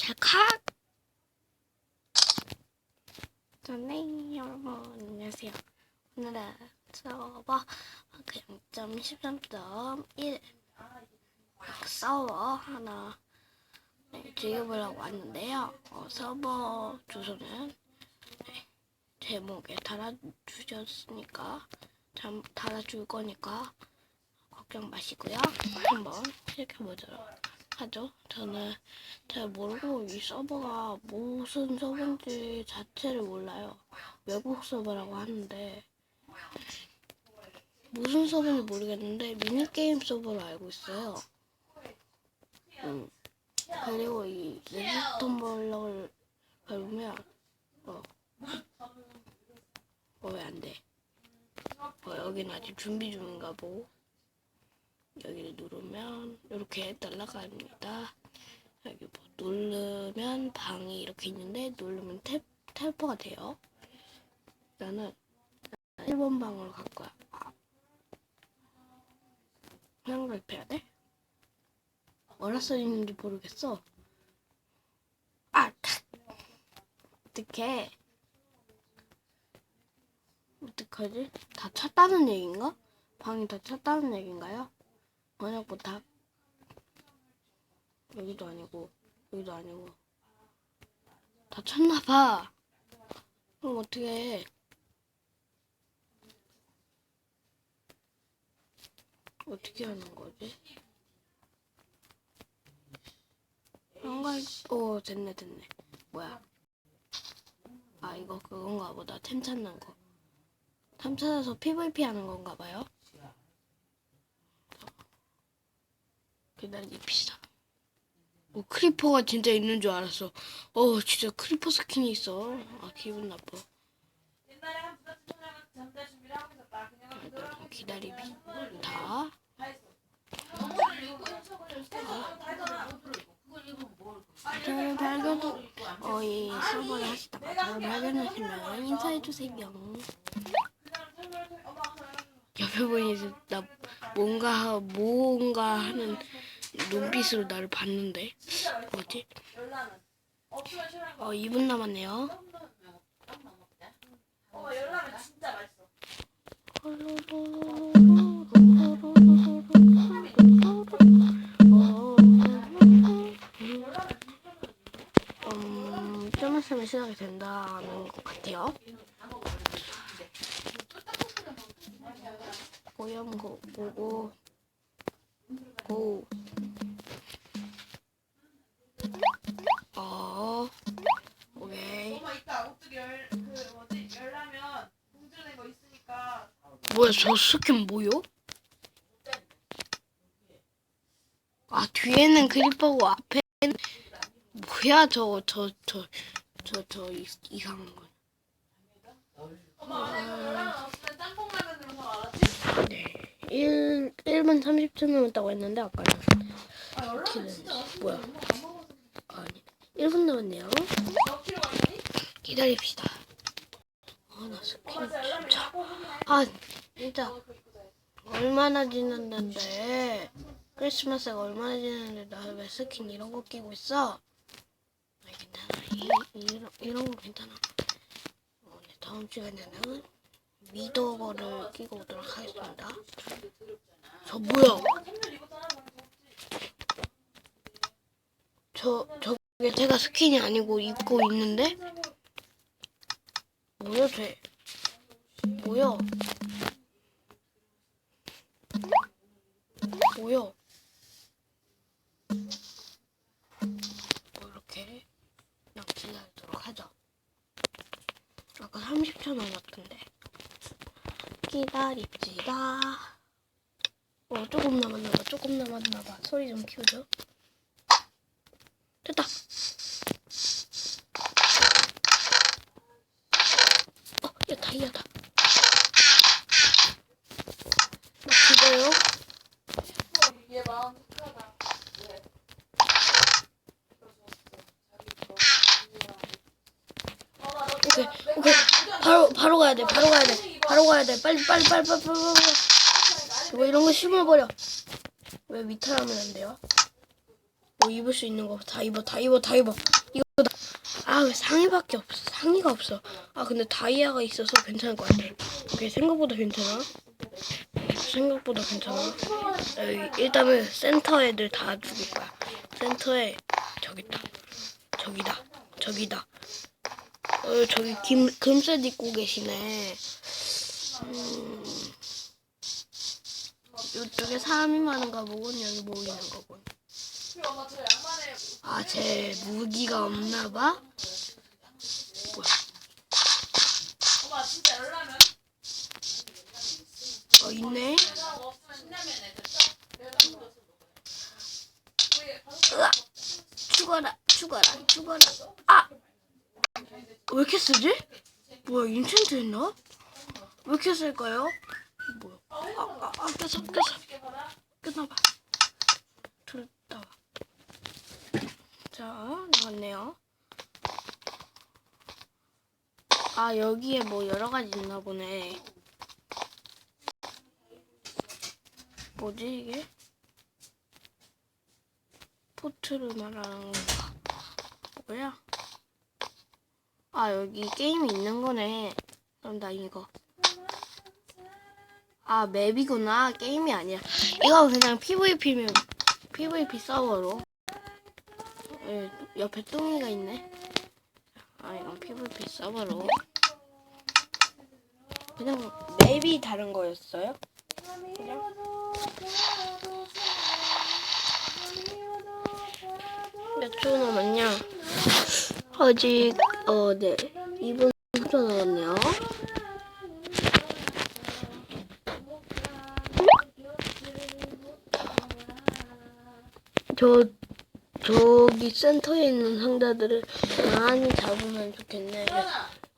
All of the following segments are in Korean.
찰칵! 네, 여러분, 안녕하세요. 오늘은 서버 0.13.1 서버 하나 네, 즐겨보려고 왔는데요. 어, 서버 주소는 네, 제목에 달아주셨으니까 참 달아줄 거니까 걱정 마시고요. 한번 시작해보도록 하죠. 저는 잘 모르고 이 서버가 무슨 서버인지 자체를 몰라요. 외국 서버라고 하는데 무슨 서버인지 모르겠는데 미니게임 서버로 알고 있어요. 음. 그리고 이 레지스턴 블럭을 밟으면 어, 어 왜 안 돼? 어, 여기는 아직 준비 중인가 보고 여기를 누르면 이렇게 날아갑니다. 여기 뭐 누르면 방이 이렇게 있는데 누르면 탭 텔포가 돼요. 나는 1번 방으로 갈 거야. 아. 그냥 랩해야 돼? 뭐라 써있는지 모르겠어. 아! 어떡해. 어떡하지? 다 찼다는 얘기인가? 방이 다 찼다는 얘기인가요? 번역부탁. 여기도 아니고, 여기도 아니고. 다 찼나봐. 그럼 어떻게 해? 어떻게 하는 거지? 한갈, 오, 됐네, 됐네. 뭐야? 아, 이거 그건가 보다. 템 찾는 거. 템 찾아서 PVP 하는 건가 봐요. 기다립시다. 오, 크리퍼가 진짜 있는 줄 알았어. 어, 진짜 크리퍼 스킨이 있어. 아, 기분 나빠. 그냥 아, 일단 기다립시다. 저를 발견, 어, 이 서버를 하시다가 저를 발견하시면 인사해주세요. 옆에 분이 나 뭔가, 하- 뭔가 하는 눈빛으로 나를 봤는데. 뭐지? 어, 2분 남았네요. 음, 좀 있으면 시작이 된다는 것 같아요. 고염 고 고고 고. 뭐야 저 스킨 뭐요? 아 뒤에는 그리퍼고 앞에는 뭐야 저 저 저 저 저 이상한 거. 네. 1 1분 30초 남았다고 했는데 아까는. 맛있어. 뭐야? 아니 1분 남았네요. 기다립시다. 아나 스킨 진짜. 아 진짜 어. 얼마나 지났는데 크리스마스가 얼마나 지났는데 나 왜 스킨 이런 거 끼고 있어? 아 괜찮아 이, 이런, 이런 거 괜찮아 어, 네, 다음 시간에는 미더거를 끼고 오도록 하겠습니다 저 뭐야 어. 저 저게 제가 스킨이 아니고 입고 있는데 뭐야 쟤 뭐야 뭐 이렇게 그냥 기다리도록 하죠 아까 30초 남았던데. 기다립시다. 어 조금 남았나봐 조금 남았나봐. 소리 좀 키우죠 됐다 어, 야 다이아다 나 죽어요 얘 마음 착하다. 왜? 엄마 너 오케이 오케이 바로 바로 가야 돼 바로 가야 돼 바로 가야 돼. 빨리 빨리 빨리 빨리 빨리 빨리 이거 이런 거 심어 버려. 왜 위탈하면 안 돼요? 뭐 입을 수 있는 거 다 입어 다 입어 다 입어. 이거 아왜 상의밖에 없어? 상의가 없어. 아 근데 다이아가 있어서 괜찮을 것 같아. 오케이 생각보다 괜찮아. 생각보다 괜찮아. 일단은 센터 애들 다 죽일 거야. 센터에 저기 있다. 저기다. 저기다 어 저기 김 금색 입고 계시네 음, 이쪽에 사람이 많은가 보군 여기 모이는 거군 저 양말에 아, 제 무기가 없나 봐? 열라면 어, 있네. 으악! 죽어라, 죽어라, 죽어라. 아! 왜 이렇게 쓰지? 뭐야, 인챈트 했나? 왜 이렇게 쓸까요? 뭐야? 아, 아, 아, 껴서, 껴서. 끊어봐. 들었다. 자, 나왔네요. 아, 여기에 뭐 여러 가지 있나 보네. 뭐지, 이게? 포트를 말하는 건가? 뭐야? 아, 여기 게임이 있는 거네. 그럼 나 이거. 아, 맵이구나. 게임이 아니야. 이거 그냥 PVP면, PVP 서버로. 예, 옆에 뚱이가 있네. 아, 이건 PVP 서버로. 그냥 맵이 다른 거였어요? 그냥? 몇 초 남았냐? 아직 어, 네. 2분 10초 남았네요. 저 저기 센터에 있는 상자들을 많이 잡으면 좋겠네.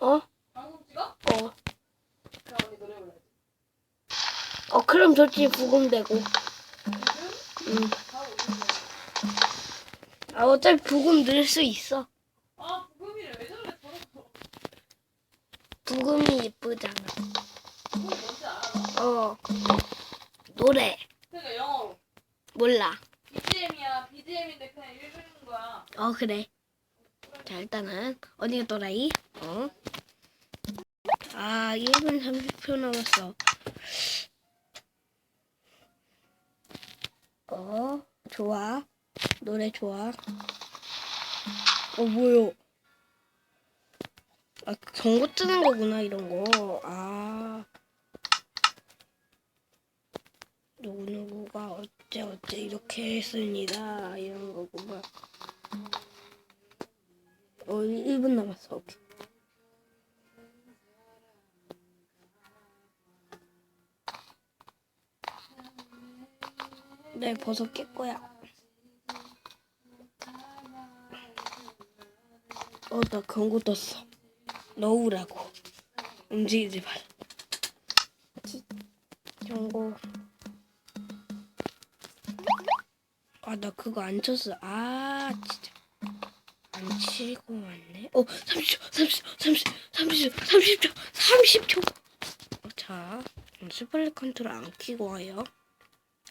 어? 어. 어 그럼 좋지 부금되고. 응. 있어 아 어차피 부금 넣을 수 있어. 어 그래. 자 일단은 어디가 또라이? 어? 아 1분 30초 남았어. 어 좋아. 노래 좋아. 어 뭐요? 아 경고 뜨는 거구나 이런 거. 아 누구 누구가 어째 어째 이렇게 했습니다 이런 거구나. 어 1분 남았어. 오케이. 네 버섯 깰 거야. 어, 나 경고 떴어. 넣으라고. 움직이지 말. 치- 경고. 아, 나 그거 안 쳤어. 아, 진짜. 안 치고 왔네. 어, 30초, 30초, 30초, 30초, 30초, 30초. 어, 자, 스플릿 컨트롤 안 키고 와요.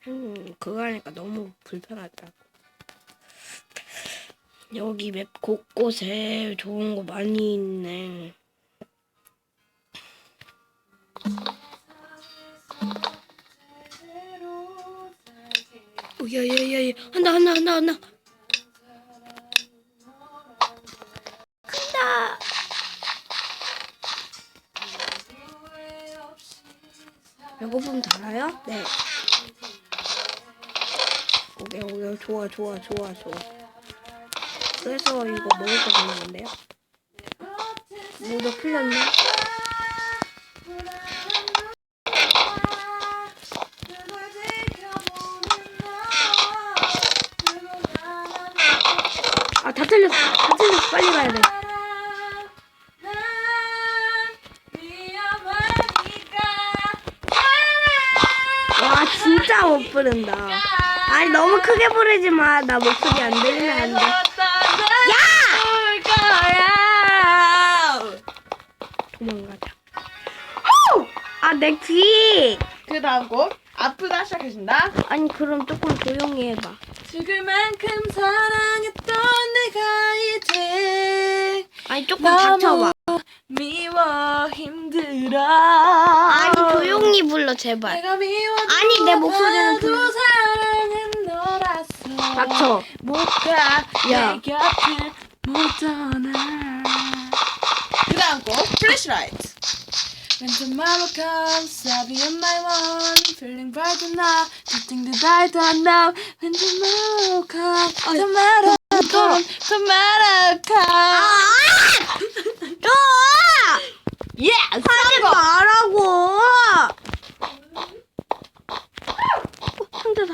음, 그거 하니까 너무 불편하더라고. 여기 맵 곳곳에 좋은 거 많이 있네. 오, 야, 야, 야, 야. 한다, 한다, 한다, 한다. 큰다. 배고픔 달아요? 네. 오케이, 오케이. 좋아, 좋아, 좋아, 좋아. 그래서 이거 먹을 거 먹는데요? 모두 풀렸네? 아, 다 틀렸어. 다 틀렸어. 빨리 가야 돼. 못 부른다. 아니, 너무 크게 부르지 마. 나 목소리 안 들리면 안 돼. 도망가자. 어! 아, 내 귀! 그 다음 곡 아프다 시작해준다 아니, 그럼 조금 조용히 해봐. 죽을 만큼 사랑했던 내가 이제 아니 조금 닥쳐봐. 미워 힘들어 아니 조용히 불러 제발. 내가 미워 아니, 내 목소리는 도 들려. 사랑은 너라서 닥쳐. 못가 야. 내 곁을 못 떠나 그 다음 곡 플래시라이트 When tomorrow comes, I'll be on my one Feeling bright enough to think that I don't know When tomorrow comes, tomorrow comes, tomorrow comes 또 Yes! 하지 말라고. 어, 상자다.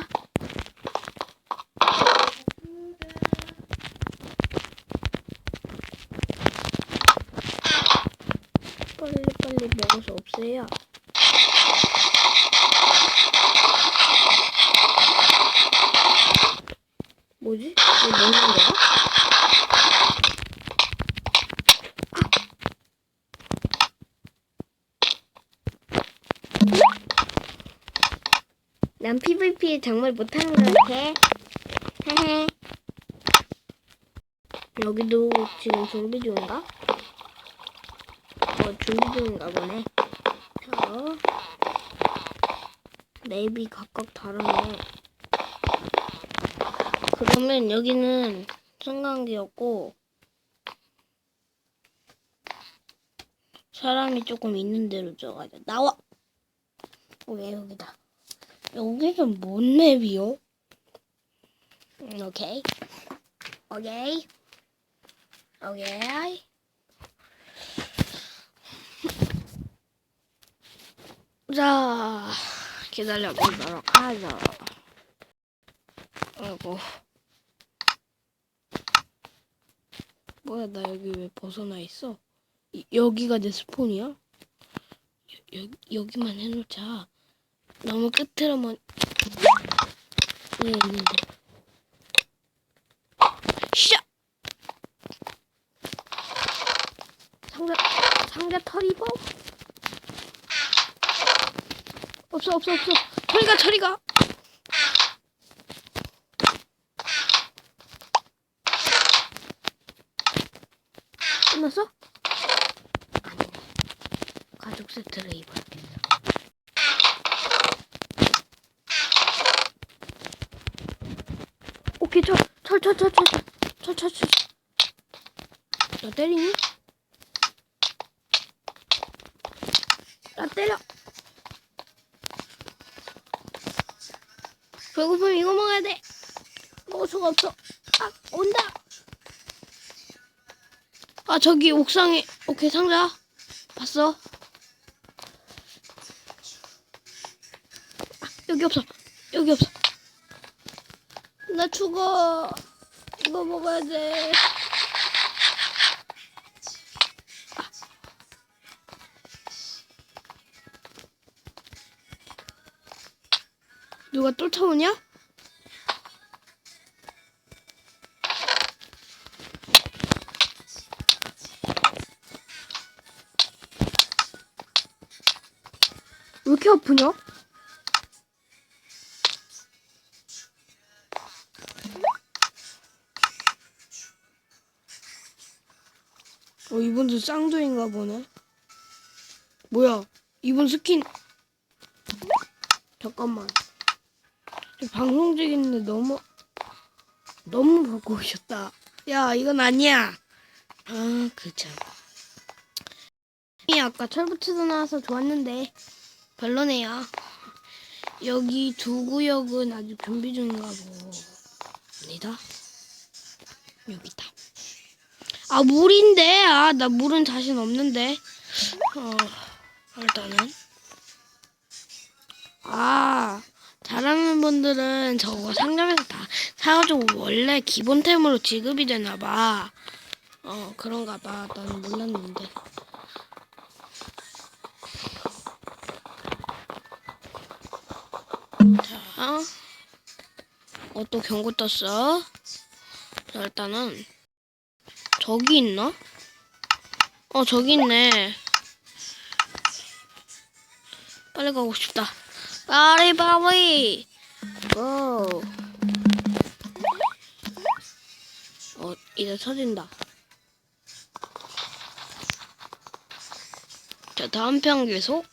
빨리 빨리 먹어서 없애야. 뭐지? 이거 먹는 거야? 난 PVP 정말 못하는 것 같아. 헤헤. 여기도 지금 준비 중인가? 어, 준비 중인가 보네. 자, 맵이 각각 다르네. 그러면 여기는 승강기였고, 사람이 조금 있는 대로 들어가자. 나와! 왜 여기다? 여기는 뭔 맵이요? 음, 오케이. 오케이. 오케이. 자, 기다려보도록 하죠. 아이고. 뭐야, 나 여기 왜 벗어나 있어? 이- 여기가 내 스폰이야? 여, 여, 여기만 해놓자. 너무 끝으로만 왜 있는데. 시작! 상자 상자 털이버 없어 없어 없어. 처리가 처리가! 끝났어? 아니네 가죽 세트를 입어야겠어 오케이 철 철 철 철 철 철 철 철 나 때리니? 나 때려. 배고프면 이거 먹어야 돼. 먹을 수가 없어. 아 온다. 아 저기 옥상에 오케이 상자. 봤어? 아, 여기 없어. 여기 없어 나 죽어. 이거 먹어야 돼. 아. 누가 쫓아오냐? 왜 이렇게 아프냐? 어, 이분도 쌍둥이인가 보네. 뭐야, 이분 스킨. 잠깐만. 저 방송 중인데 너무, 너무 보고 오셨다. 야, 이건 아니야. 아, 그참. 이 아까 철부츠도 나와서 좋았는데, 별로네요. 여기 두 구역은 아직 준비 중인가 봅니다. 여기다. 아 물인데? 아 나 물은 자신 없는데. 어 일단은. 아 잘하는 분들은 저거 상점에서 다 사가지고 원래 기본템으로 지급이 되나봐. 어 그런가 봐. 나는 몰랐는데. 자, 어? 또 경고 떴어? 자 일단은 저기 있나? 어, 저기 있네. 빨리 가고 싶다. 빨리, 빨리! 고! 어, 이제 터진다. 자, 다음 편 계속.